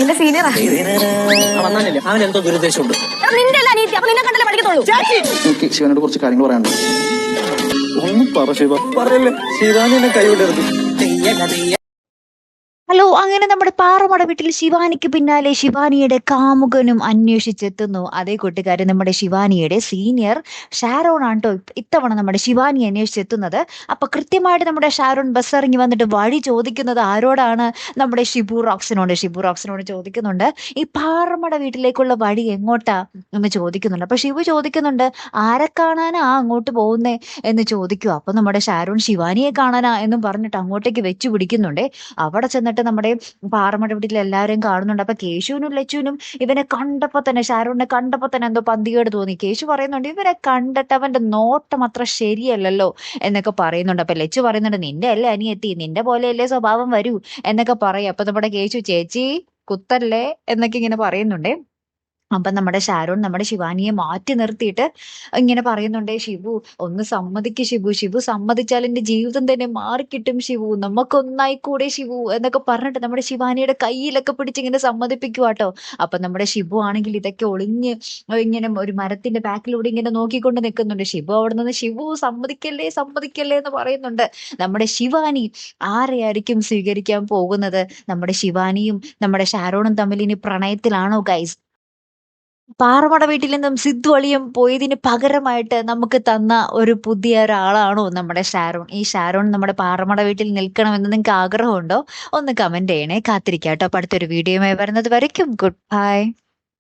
എന്റെ സീനിയറാ വന്നാലല്ലേ അവൻ എന്തോ ദുരുദ്ദേശമുണ്ട്. നിന്റെ അല്ല അനീതി. അപ്പൊ നിന്നെ കണ്ടല്ലേ പഠിക്കത്തുള്ളൂ എനിക്ക് ശിവനോട് കുറച്ച് കാര്യങ്ങൾ പറയാനുണ്ട്. ഒന്നും പറ ശിവ. പറയല്ലേ. ശിവാനി എന്നെ കൈവിടരുത്. ഹലോ അങ്ങനെ നമ്മുടെ പാറമട വീട്ടിൽ ശിവാനിക്ക് പിന്നാലെ ശിവാനിയുടെ കാമുകനും അന്വേഷിച്ചെത്തുന്നു. അതേ കൂട്ടുകാരൻ നമ്മുടെ ശിവാനിയുടെ സീനിയർ ഷാരോൺ ആണ് കേട്ടോ ഇത്തവണ നമ്മുടെ ശിവാനി അന്വേഷിച്ചെത്തുന്നത്. അപ്പൊ കൃത്യമായിട്ട് നമ്മുടെ ഷാരോൺ ബസ് ഇറങ്ങി വന്നിട്ട് വഴി ചോദിക്കുന്നത് ആരോടാണ്? നമ്മുടെ ഷിബു റോക്സിനോട്. ഷിബു റോക്സിനോട് ചോദിക്കുന്നുണ്ട് ഈ പാറമട വീട്ടിലേക്കുള്ള വഴി എങ്ങോട്ടാ? എന്ന് ചോദിക്കുന്നുണ്ട്. അപ്പൊ ഷിബു ചോദിക്കുന്നുണ്ട് ആരെ കാണാനാ അങ്ങോട്ട് പോകുന്നേ? എന്ന് ചോദിക്കുക അപ്പൊ നമ്മുടെ ഷാരോൺ ശിവാനിയെ കാണാനാ എന്നും പറഞ്ഞിട്ട് അങ്ങോട്ടേക്ക് വെച്ചു പിടിക്കുന്നുണ്ട് അവിടെ ചെന്നിട്ട് നമ്മുടെ പാറമട വീട്ടിൽ എല്ലാവരെയും കാണുന്നുണ്ട്. അപ്പൊ കേശുവിനും ലച്ചുവിനും ഇവനെ കണ്ടപ്പോ തന്നെ ഷാരൂണിനെ കണ്ടപ്പോ തന്നെ എന്തോ പന്തികേട് തോന്നി. കേശു പറയുന്നുണ്ട് ഇവരെ കണ്ടിട്ട് അവന്റെ നോട്ടം അത്ര ശരിയല്ലല്ലോ എന്നൊക്കെ പറയുന്നുണ്ട്. അപ്പൊ ലച്ചു പറയുന്നുണ്ട് നിന്റെ അല്ലേ അനിയെത്തി? നിന്റെ പോലെയല്ലേ സ്വഭാവം വരൂ എന്നൊക്കെ പറയും. അപ്പൊ നമ്മുടെ കേശു ചേച്ചി കുത്തല്ലേ എന്നൊക്കെ ഇങ്ങനെ പറയുന്നുണ്ടേ. അപ്പൊ നമ്മുടെ ഷാരോൺ നമ്മുടെ ശിവാനിയെ മാറ്റി നിർത്തിയിട്ട് ഇങ്ങനെ പറയുന്നുണ്ടേ ശിവു ഒന്ന് സമ്മതിക്ക് ശിവു. ശിവു സമ്മതിച്ചാൽ എന്റെ ജീവിതം തന്നെ മാറിക്കിട്ടും ശിവു. നമുക്കൊന്നായി കൂടെ ശിവു എന്നൊക്കെ പറഞ്ഞിട്ട് നമ്മുടെ ശിവാനിയുടെ കയ്യിലൊക്കെ പിടിച്ച് ഇങ്ങനെ സമ്മതിപ്പിക്കുവാട്ടോ അപ്പൊ നമ്മുടെ ശിവു ആണെങ്കിൽ ഇതൊക്കെ ഒളിഞ്ഞ് ഇങ്ങനെ ഒരു മരത്തിന്റെ ബാക്കിലൂടെ ഇങ്ങനെ നോക്കിക്കൊണ്ട് നിൽക്കുന്നുണ്ട്. ശിവു അവിടെ നിന്ന് ശിവു സമ്മതിക്കല്ലേ സമ്മതിക്കല്ലേ എന്ന് പറയുന്നുണ്ട്. നമ്മുടെ ശിവാനി ആരെയായിരിക്കും സ്വീകരിക്കാൻ പോകുന്നത്? നമ്മുടെ ശിവാനിയും നമ്മുടെ ഷാരോണും തമ്മിൽ ഇനി പ്രണയത്തിലാണോ ഗൈസ് പാറമട വീട്ടിൽ നിന്നും സിദ്ധു അളിയും പോയതിന് പകരമായിട്ട് നമുക്ക് തന്ന ഒരു പുതിയ ഒരാളാണോ നമ്മുടെ ഷാരോൺ. ഈ ഷാരോൺ നമ്മുടെ പാറമട വീട്ടിൽ നിൽക്കണമെന്ന് നിങ്ങൾക്ക് ആഗ്രഹമുണ്ടോ? ഒന്ന് കമന്റ് ചെയ്യണേ. കാത്തിരിക്കാം കേട്ടോ അടുത്തൊരു വീഡിയോയുമായി വരുന്നത് വരയ്ക്കും. Good bye